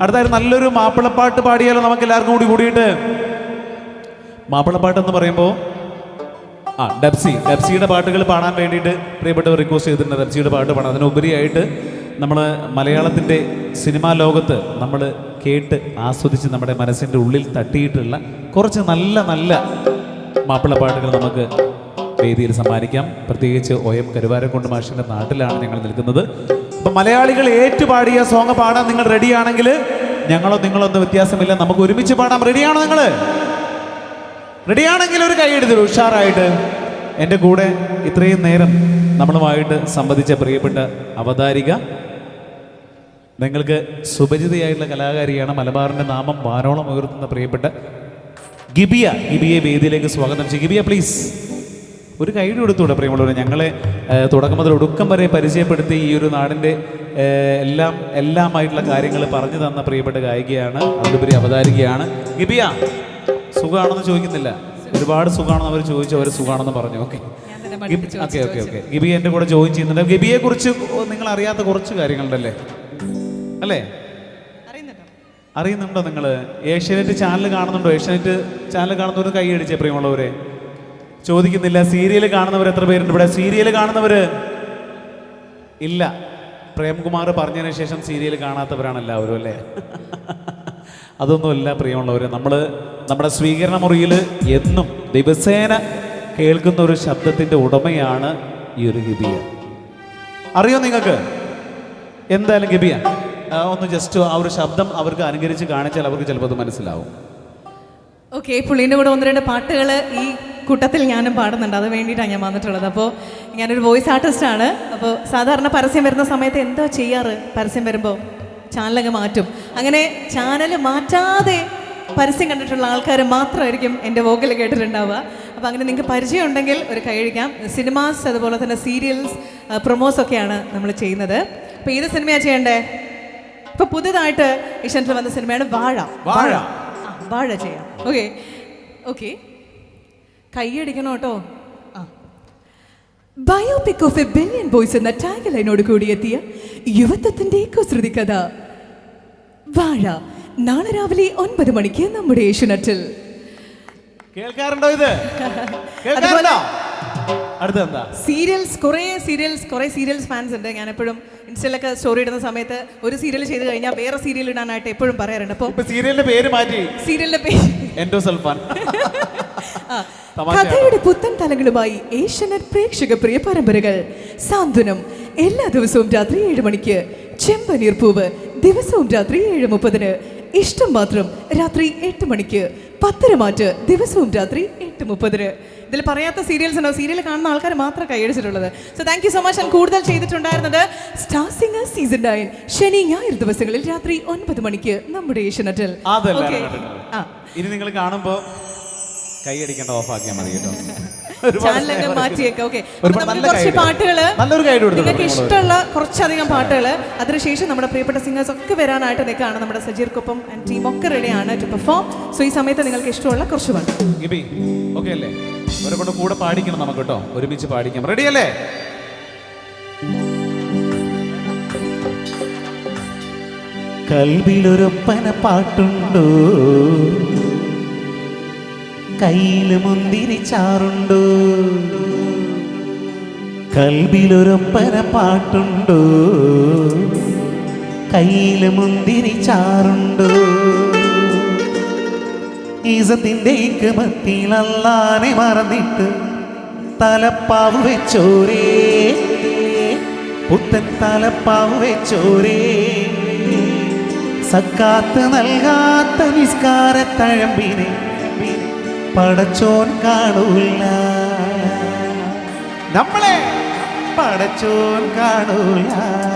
അടുത്തായിട്ട് നല്ലൊരു മാപ്പിളപ്പാട്ട് പാടിയാലോ നമുക്ക് എല്ലാവർക്കും കൂടി കൂടിയിട്ട്? മാപ്പിളപ്പാട്ട് എന്ന് പറയുമ്പോൾ ആ ഡെപ്സി ഡെപ്സിയുടെ പാട്ടുകൾ പാടാൻ വേണ്ടിയിട്ട് പ്രിയപ്പെട്ടവർ റിക്വസ്റ്റ് ചെയ്തിട്ടുണ്ട്. ഡെപ്സിയുടെ പാട്ട് പാടാൻ. അതിനുപരിയായിട്ട് നമ്മൾ മലയാളത്തിന്റെ സിനിമാ ലോകത്ത് നമ്മൾ കേട്ട് ആസ്വദിച്ച് നമ്മുടെ മനസ്സിന്റെ ഉള്ളിൽ തട്ടിയിട്ടുള്ള കുറച്ച് നല്ല നല്ല മാപ്പിളപ്പാട്ടുകൾ നമുക്ക് വേദിയിൽ സമ്മാനിക്കാം. പ്രത്യേകിച്ച് ഒ എം കരുവാരക്കുണ്ട് മാഷിന്റെ നാട്ടിലാണ് ഞങ്ങൾ നിൽക്കുന്നത്. അപ്പം മലയാളികൾ ഏറ്റുപാടിയ സോങ് പാടാൻ നിങ്ങൾ റെഡിയാണെങ്കിൽ ഞങ്ങളോ നിങ്ങളോ ഒന്നും വ്യത്യാസമില്ല. നമുക്ക് ഒരുമിച്ച് പാടാം. റെഡിയാണോ നിങ്ങൾ? റെഡിയാണെങ്കിൽ ഒരു കൈ എടുത്തു ഉഷാറായിട്ട് എന്റെ കൂടെ ഇത്രയും നേരം നമ്മളുമായിട്ട് സംബന്ധിച്ച പ്രിയപ്പെട്ട അവതാരിക നിങ്ങൾക്ക് സുപരിചിതയായിട്ടുള്ള കലാകാരിയാണ് മലബാറിന്റെ നാമം വാനോളം ഉയർത്തുന്ന പ്രിയപ്പെട്ട ഗിബിയ. ഗിബിയെ വേദിയിലേക്ക് സ്വാഗതം ചെയ്യും ഗിബിയ പ്ലീസ് ഒരു ഗൈഡ് കൊടുത്തൂടെ പ്രിയമുള്ളവരെ ഞങ്ങളെ തുടക്കം മുതൽ ഒടുക്കം വരെ പരിചയപ്പെടുത്തി ഈ ഒരു നാടിന്റെ എല്ലാം എല്ലാമായിട്ടുള്ള കാര്യങ്ങൾ പറഞ്ഞു തന്ന പ്രിയപ്പെട്ട ഗായികയാണ് അതിലുപരി അവതാരികയാണ്. ഗിബിയ സുഖമാണെന്ന് ചോദിക്കുന്നില്ല. ഒരുപാട് സുഖമാണെന്ന് അവർ ചോദിച്ചു അവർ സുഖമാണെന്ന് പറഞ്ഞു. Okay. Okay okay. Okay Gibi എന്റെ കൂടെ ജോയിൻ ചെയ്യുന്നുണ്ട്. ഗിബിയെ കുറിച്ച് നിങ്ങൾ അറിയാത്ത കുറച്ച് കാര്യങ്ങളുണ്ടല്ലേ? അല്ലേ? അറിയുന്നുണ്ടോ? നിങ്ങൾ ഏഷ്യാനെറ്റ് ചാനൽ കാണുന്നുണ്ടോ? ഏഷ്യാനെറ്റ് ചാനൽ കാണുന്നവർ കൈ അടിച്ചേ പ്രിയമുള്ളവരെ? ചോദിക്കുന്നില്ല. സീരിയൽ കാണുന്നവർ എത്ര പേരുണ്ട് ഇവിടെ? സീരിയൽ കാണുന്നവർ ഇല്ല. പ്രേംകുമാർ പറഞ്ഞതിന് ശേഷം സീരിയൽ കാണാത്തവരാണ് എല്ലാവരും അല്ലേ? അതൊന്നുമില്ല പ്രിയമുള്ളവർ നമ്മൾ നമ്മുടെ സ്വീകരണ മുറിയിൽ എന്നും ദിവസേന കേൾക്കുന്ന ഒരു ശബ്ദത്തിന്റെ ഉടമയാണ് ഈ ഒരു ഗിബിയ. അറിയോ നിങ്ങൾക്ക്? എന്തായാലും ഗിബിയ ഒന്ന് ജസ്റ്റ് ആ ഒരു ശബ്ദം അവർക്ക് അനുകരിച്ച് കാണിച്ചാൽ അവർക്ക് ചിലപ്പോൾ അത് മനസ്സിലാവും. ഓക്കെ പുള്ളീന്റെ കൂടെ ഒന്ന് രണ്ട് പാട്ടുകൾ ഈ കൂട്ടത്തിൽ ഞാനും പാടുന്നുണ്ട്. അത് വേണ്ടിയിട്ടാണ് ഞാൻ വന്നിട്ടുള്ളത്. അപ്പോൾ ഞാനൊരു വോയിസ് ആർട്ടിസ്റ്റ് ആണ്. അപ്പോൾ സാധാരണ പരസ്യം വരുന്ന സമയത്ത് എന്തോ ചെയ്യാറ്? പരസ്യം വരുമ്പോൾ ചാനലങ്ങ് മാറ്റും. അങ്ങനെ ചാനൽ മാറ്റാതെ പരസ്യം കണ്ടിട്ടുള്ള ആൾക്കാർ മാത്രമായിരിക്കും എന്റെ വോക്കൽ കേട്ടിട്ടുണ്ടാവുക. അപ്പോൾ അങ്ങനെ നിങ്ങൾക്ക് പരിചയം ഉണ്ടെങ്കിൽ ഒരു കഴിക്കാം സിനിമാസ് അതുപോലെ തന്നെ സീരിയൽസ് പ്രൊമോസ് ഒക്കെയാണ് നമ്മൾ ചെയ്യുന്നത്. അപ്പോൾ ഏത് സിനിമയാണ് ചെയ്യണ്ടേ? ഇപ്പോൾ പുതുതായിട്ട് ഏഷ്യനിൽ വന്ന സിനിമയാണ് വാഴ. വാഴ. ആ, വാഴ ചെയ്യാം. ഓക്കെ ഓക്കെ കൈയടിക്കണം കേട്ടോ biopic of a billion boys എന്ന ടാഗ് ലൈനോട് കൂടിയെത്തിയ യുവത്വത്തിന്റെ കുസൃതി കഥ. വാഴ നാളെ രാവിലെ ഒൻപത് മണിക്ക് നമ്മുടെ ഏഷ്യനെറ്റിൽ. കേൾക്കാറുണ്ടോ ഇത്? സീരിയൽസ് കുറേ സീരിയൽസ് കുറേ സീരിയൽസ് ഫാൻസ് ഉണ്ട്. ഞാൻ എപ്പോഴും ഇൻസ്റ്റയിലൊക്കെ സ്റ്റോറി ഇടുന്ന സമയത്ത് ഒരു സീരിയൽ ചെയ്ത് കഴിഞ്ഞാൽ വേറെ സീരിയൽ ഇടാനായിട്ട് എപ്പോഴും പറയാറുണ്ട്. അപ്പോൾ സീരിയലിന്റെ പേര് മാറ്റി. സീരിയലിന്റെ പേര് എൻഡോ സൽഫാൻ ആ, തമാശയാണ്. കഥയുടെ പുത്തൻ തലങ്ങളുമായി ഏഷ്യനെറ്റ് പ്രേക്ഷക പ്രിയ പരമ്പരകൾ. സാന്ത്വനം എല്ലാ ദിവസവും രാത്രി ഏഴ് മണിക്ക്. ചെമ്പനീർ പൂവ് ദിവസവും രാത്രി ഏഴ് മുപ്പതിന്. ഇഷ്ടം മാത്രം രാത്രി എട്ട് മണിക്ക്. പത്തരമാറ്റ് ദിവസവും രാത്രി എട്ട് മുപ്പതിന്. ഇതിൽ പറയാത്ത സീരിയൽസ് ഉണ്ടോ? സീരിയൽ കാണുന്ന ആൾക്കാർ മാത്രം കൈയടിച്ചിട്ടുള്ളത് so thank you so much ഞാൻ കൂടുതൽ ചെയ്തിട്ടുണ്ടായിരുന്നത് സ്റ്റാർ സിംഗർ സീസൺ നയൻ ശനി ഞായർ ദിവസങ്ങളിൽ രാത്രി ഒൻപത് മണിക്ക് നമ്മുടെ ഏഷ്യനെറ്റിൽ. ഇനി നിങ്ങൾ കാണുമ്പോ കൈയടിക്കേണ്ട ഓഫ് ആക്കിയാൽ മതി കേട്ടോ. ചാനലൊക്കെ മാറ്റിയേക്കാം. ഓക്കെ കുറച്ച്. പാട്ടുകൾ നിങ്ങൾക്ക് ഇഷ്ടമുള്ള കുറച്ചധികം പാട്ടുകൾ അതിനുശേഷം നമ്മുടെ പ്രിയപ്പെട്ട സിംഗേഴ്സ് ഒക്കെ വരാനായിട്ട് നിൽക്കുകയാണ്. നമ്മുടെ സജീർക്കൊപ്പം ആൻഡ് ടീം ഒക്കെ റെഡിയാണ് ടു പെർഫോം സോ ഈ സമയത്ത് നിങ്ങൾക്ക് ഇഷ്ടമുള്ള കുറച്ച് പാട്ട്. ഗിബി ഓക്കെ അല്ലേ? അവരെ കൂടെ പാടിക്കണം നമുക്ക് കേട്ടോ. ഒരുമിച്ച് പാടിക്കാം. റെഡി അല്ലേ? കൽവിലൊരൊപ്പന പാട്ടുണ്ടോ കയ്യിൽ മുന്തിരി കൽബിലൊരൊപ്പന പാട്ടുണ്ടോ? കയ്യിൽ മുന്തിരി ഈസത്തിന്റെ ഇക്കുമത്തിലല്ലാനെ മറന്നിട്ട് തലപ്പാവ് വെച്ചോരേ. പുത്തൻ തലപ്പാവ് വെച്ചോരേ. സക്കാത്ത് നൽകാത്ത നിസ്കാര തഴമ്പിനെ പടച്ചോൻ കാണൂല. നമ്മളെ പടച്ചോൻ കാണൂല.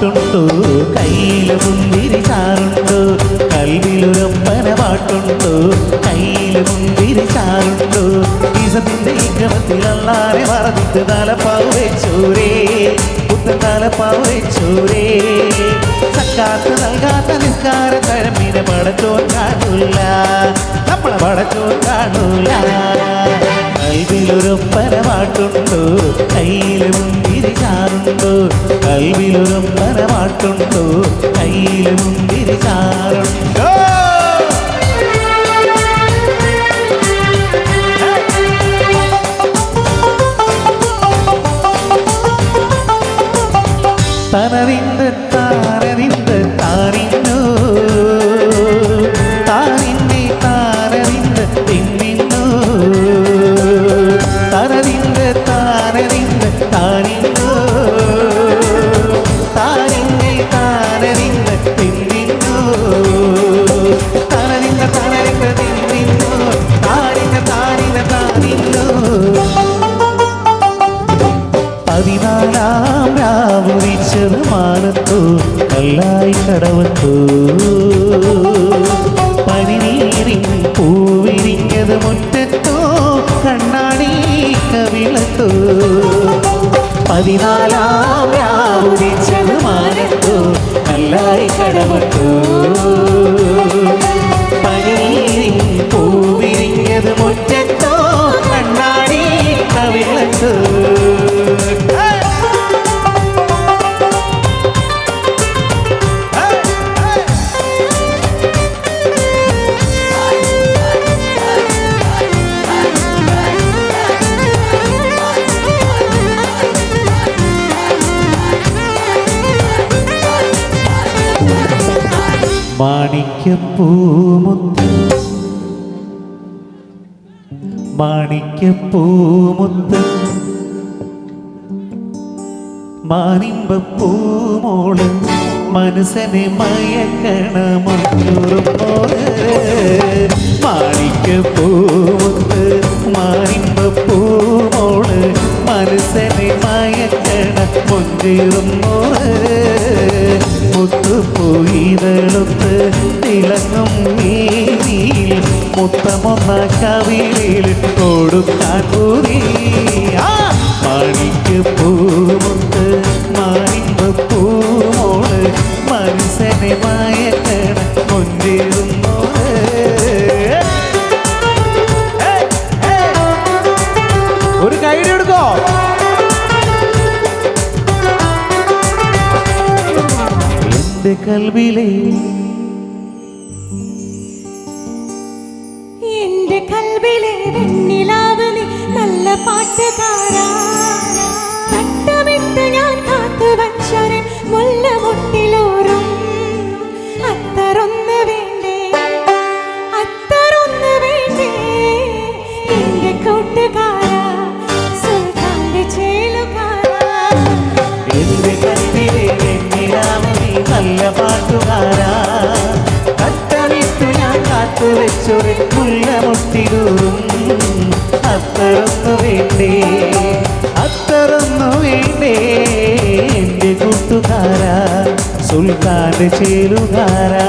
പാട്ടുണ്ടോ? കയ്യിൽ മുന്തിരി ചാറുണ്ടോ? കൽവിലൊരൊപ്പന പാട്ടുണ്ടോ? കയ്യിൽ മുന്തിരി ചാറുണ്ടോ? ഈസത്തിന്റെ ഇക്രമത്തിൽ അല്ലാതെ മറന്നിട്ട് തലപ്പാവ് വെച്ചോരേ പുത്തൻ തലപ്പാവ് വെച്ചോരേ സക്കാത്ത നൽകാത്ത നിസ്കാര തരമിനെ പടച്ചോൻ കാണൂല. നമ്മളെ പടച്ചോൻ കാണൂല. കൽവിലൊരൊപ്പന പാട്ടുണ്ടോ കയ്യിലും തിരിച്ചാറുണ്ടോ കൽവിലൊരു കൽവിലൊരൊപ്പന പാട്ടുണ്ടോ കയ്യിൽ മുന്തിരി പതിനാലാം രാവുരിച്ചത് മാനത്തു കല്ലായി കടവത്തു. പനിനീരിൻ പൂവിരിഞ്ഞത് മുറ്റത്തോ കണ്ണാടി കവിളത്തു. പതിനാലാം രാവുരിച്ചത് മാനത്തു കല്ലായി കടവത്തു. പനിനീരിൻ പൂവിരിഞ്ഞത് മുറ്റത്തോ കണ്ണാടി കവിളത്തു. മാണിക്യപ്പൂമുത്ത് മാണിക്യപ്പൂമുത്ത് മാനിമ്പപ്പൂമോൾ മനസ്സിനെ മയക്കണമൊരുമോൾ മാണിക്യപ്പൂമുത്ത് മാനിമ്പപ്പൂമോൾ മനസ്സിനെ മയക്കണ മുഞ്ചിറുമോൾ മുത്തുപോയിതളുത്ത് തിളങ്ങും നീതിയിൽ മുത്തമൊന്ന കവിളിൽ കൊടുക്കാൻ കൂടി മണിക്ക് പൂമുത്ത് മാണിമ്പ് പൂമോൾ മനസ്സിനെ മയക്കണം മുഞ്ചിരുന്നോൾ എന്റെ കൽവിലെ. എന്റെ കൽവിലെ വെണ്ണിലാവ് നീ നല്ല പാട്ടുകാരാ അത്തറൊന്നു വേണ്ടേ? അത്തറന്നു വേണ്ടേ? എന്റെ കൂട്ടുകാരാ സുൽത്താന്റെ ചേലുകാരാ.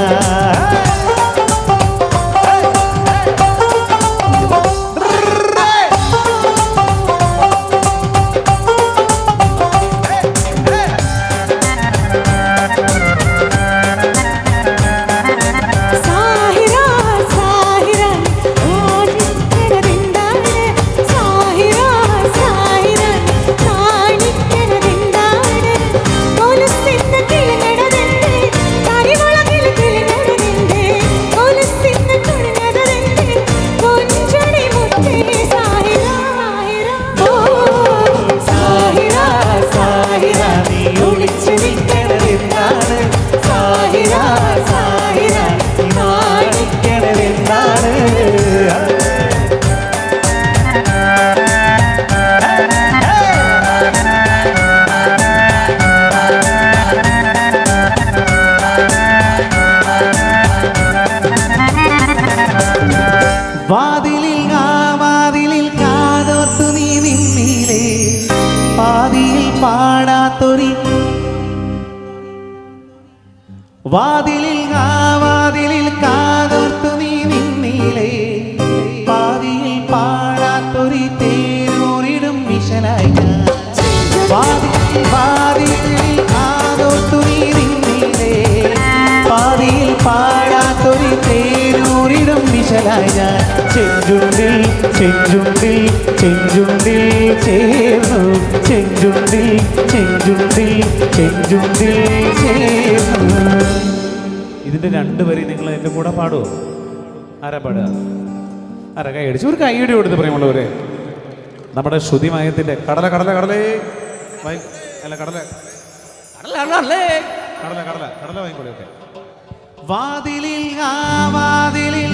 വാതിലിൽ ആ വാതിലിൽ കാതോർത്തു നീ നിന്നിലേ പാതിയിൽ പാടാത്തൊരു തേരൂരിടും വിശലായി ഞാൻ. വാതിലിൽ വാതിലിൽ കാതോർത്തു നീ നിന്നിലേ പാതിയിൽ പാടാത്തൊരു തേരൂരിടും വിശലായി ഞാൻ. ചെഞ്ചുണ്ടിൽ ചെഞ്ചുണ്ടിൽ ചെഞ്ചുണ്ടിൽ ചേർന്നു. ചെഞ്ചുണ്ടിൽ ചെഞ്ചുണ്ടിൽ ചെഞ്ചുണ്ടിൽ ചേർന്നു. ഇതിന്റെ രണ്ട് വരി നിങ്ങൾ എന്റെ കൂടെ പാടുമോ ആരാ പാടുക? ആരാ കൈ അടിച്ചു? ഒരു കൈയടി കൊടുത്ത് പറയുമുള്ളവരെ നമ്മുടെ ശ്രുതിമയത്തിന്റെ കടല കടല കടലേ. വൈ- അല്ല കടല. കടല കടലേ കടല. കടല വാങ്ങിക്കോളെ വാതിലിൽ ആ വാതിലിൽ.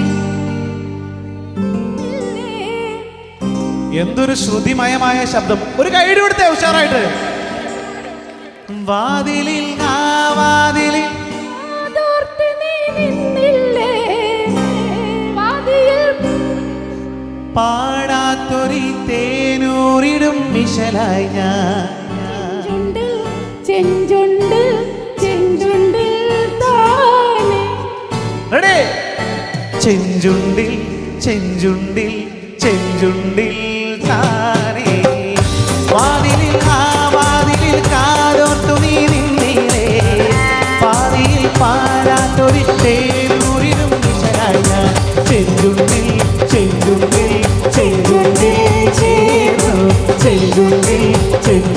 എന്തൊരു ശ്രുതിമയമായ ശബ്ദം. ഒരു കൈയുടെ കൊടുത്തേ ഉഷാറായിട്ട്. വാതിലിൽ ആ വാതിലിൽ. പാടാത്തൊരു തേനൂറിടും മിശലായി ഞാൻ. ചെഞ്ചുണ്ടിൽ ചെഞ്ചുണ്ടിൽ റെഡി ചെഞ്ചുണ്ടിൽ ചെഞ്ചുണ്ടിൽ ചെഞ്ചുണ്ടിൽ താനേ.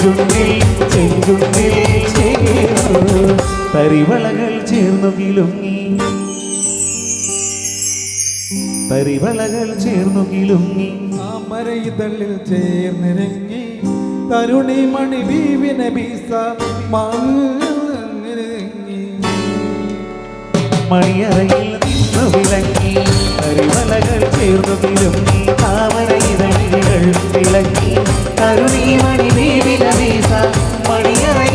ചെഞ്ചുണ്ടിൽ ചേർന്നു കിലുങ്ങി. പരിവളകൾ ചേർന്നു കിലുങ്ങി. താമരയിതളിൽ ചേർന്നിരങ്ങി. തരുണി മണി ബീവിനെ ബീസ മണിയറയിൽ നിന്നു വിളങ്ങി. തരിവളകൾ ചേർന്നു കിലുങ്ങി. താമരയിതളികൾ വിളങ്ങി. തരുണി മണി ബീവിന വീസ മണിയറയിൽ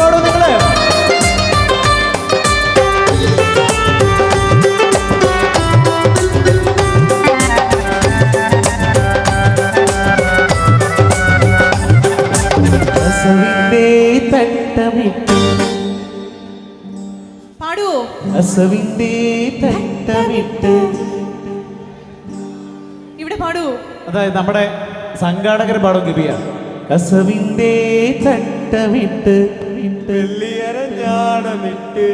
പാടോ നിങ്ങൾ. പാടുവോ? അസവിന്റെ തട്ടമിട്ട്. ഇവിടെ പാടുവോ? അതായത് നമ്മുടെ സംഘാടകർ പാടും ഗിബിയ. കസവിന്റെ തട്ടമിട്ട്. ഞാണമിട്ട്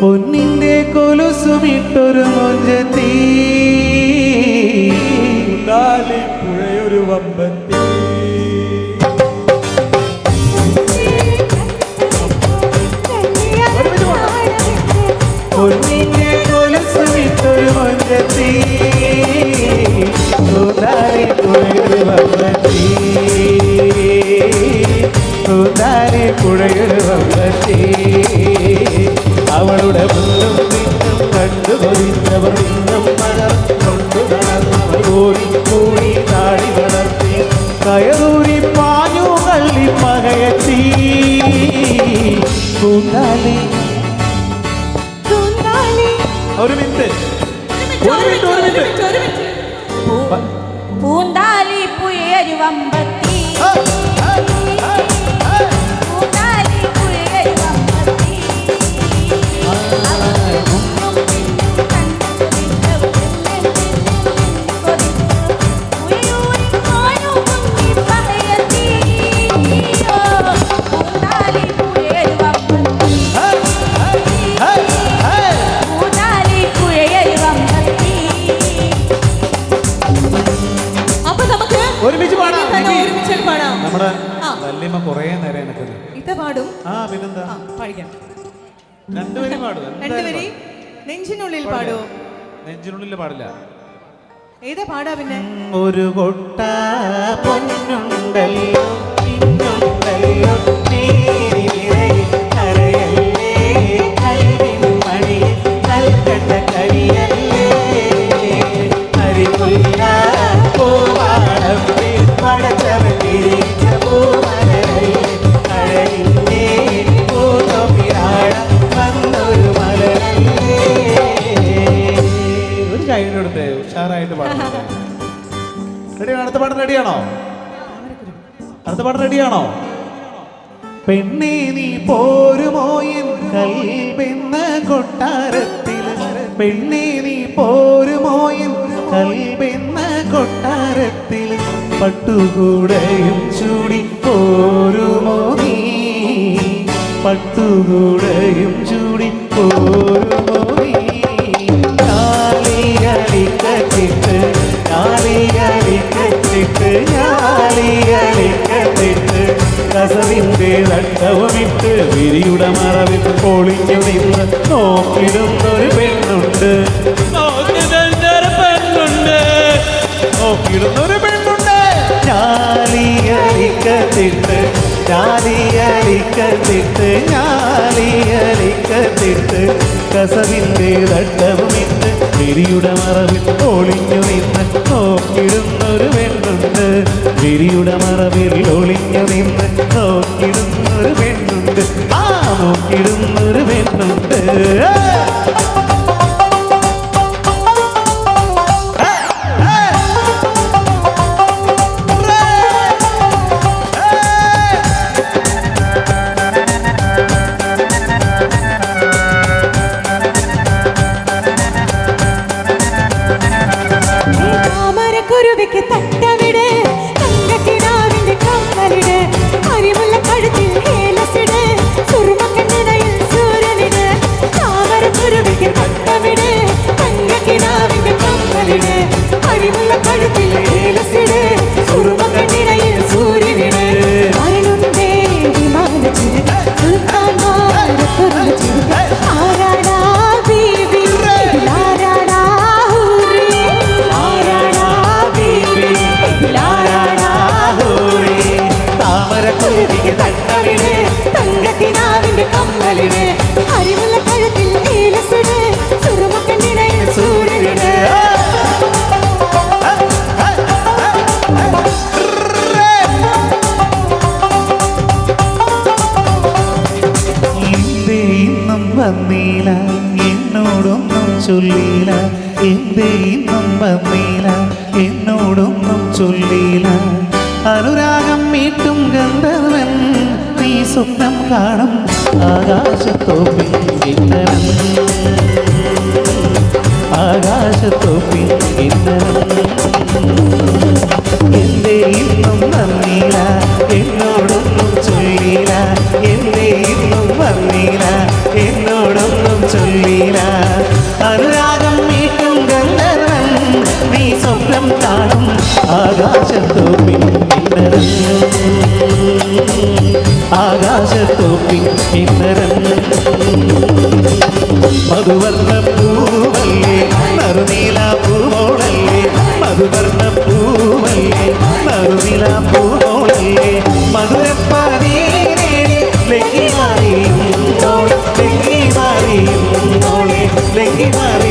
പൊന്നിന്റെ കൊലുസുമിട്ടൊരു മുഞ്ചത്തി. പുഴയൊരു വമ്പത്തി. കൂതാരി പുഴയൊരു വമ്പത്തി അവളുടെ മുന്നും പിന്നും കണ്ടു കൊതിച്ചവർ ഇന്നും മലർ കൊണ്ടു നടന്നവർ ഓടി കൂടി താടി വളർത്തി കയറൂരി പാഞ്ഞു കള്ളി പകയത്തി കൂന്താലി ഒരു മിനിറ്റ്. ഒരു മിനിറ്റ് ഒരു മിനിറ്റ് പൂന്താലി പുയരു ഒരുമിച്ച് പാടാം. ഒരുമിച്ച് പാടാം. നമ്മുടെ വല്യമ്മ കുറേ നേരം എനക്കത് ഇത് പാടും. ആ പിന്നെന്താ? പാടിക്കാം. രണ്ടുപേരും പാടും. രണ്ടുപേരും നെഞ്ചിനുള്ളിൽ പാടൂ? നെഞ്ചിനുള്ളിൽ പാടില്ല. ഏതാ പാടാ പിന്നെ? ഒരു കൊട്ട പൊന്നുണ്ടല്ലോ പിന്നുണ്ടല്ലോ. റെഡിയാണോ അടുത്ത പാട്ട് റെഡിയാണോ? അടുത്ത പാട്ട് റെഡിയാണോ? പെണ്ണേ നീ പോരുമോ? എൻ കൽബെന്ന കൊട്ടാരത്തിൽ. പെണ്ണേ നീ പോരുമോ? എൻ കൽബെന്ന കൊട്ടാരത്തിൽ. പട്ടുകൂടയും ചൂടി പോരുമോ നീ? പട്ടുകൂടയും ചൂടി പോരുമോ നീ? ഞാലികളിക്കത്തിട്ട് കസവിന്റെ കസവിന്റെ തട്ടവുമിട്ട് വിരിയുടെ മറവിൽ പൊളിഞ്ഞു നിന്ന് നോക്കിടുന്നൊരു പെണ്ണുണ്ട്. നോക്കിടുന്നൊരു പെണ്ണുണ്ട്. നോക്കിടുന്നൊരു പെണ്ണുണ്ട്. ഞാലികളിക്കത്തിട്ട് ഞാലികളിക്കത്തിട്ട് ഞാലികളിക്കത്തിട്ട് കസവിന്റെ വിരിയുടെ മറവിൽ ഒളിഞ്ഞു നിന്ന് നോക്കിടുന്നൊരു പെണ്ണുണ്ട്. വിരിയുടെ മറവിൽ ഒളിഞ്ഞു നിന്ന് നോക്കിടുന്നൊരു പെണ്ണുണ്ട്. ആ നോക്കിടുന്നൊരു പെണ്ണുണ്ട്. ഇന്നും വന്നീല എന്നോടൊന്നും ചൊല്ലില. അനുരാഗം മീട്ടും ഗന്ധർവൻ നീ സ്വപ്നം കാണും ആകാശത്തോപ്പിൽ ഇന്നരം ആകാശത്തോപ്പിൽ ഇന്നരം എന്തേ ഇന്നും വന്നീല എന്നോടൊന്നും ചൊല്ലില. എന്തേ ഇന്നും വന്നീല എന്നോടൊന്നും ചൊല്ലില. ആകാശത്തു പിന്നിറങ്ങും ആകാശത്തു പിന്നിറങ്ങും മധുവർണ പൂവല്ലേ നറുനീല പൂവോളല്ലേ മധുവർണ പൂവല്ലേ നറുനീല പൂവോളല്ലേ. മധുരപ്പാനേ ലക്കി മാറിയും ലക്കി മാറിയും ലക്കി മാറി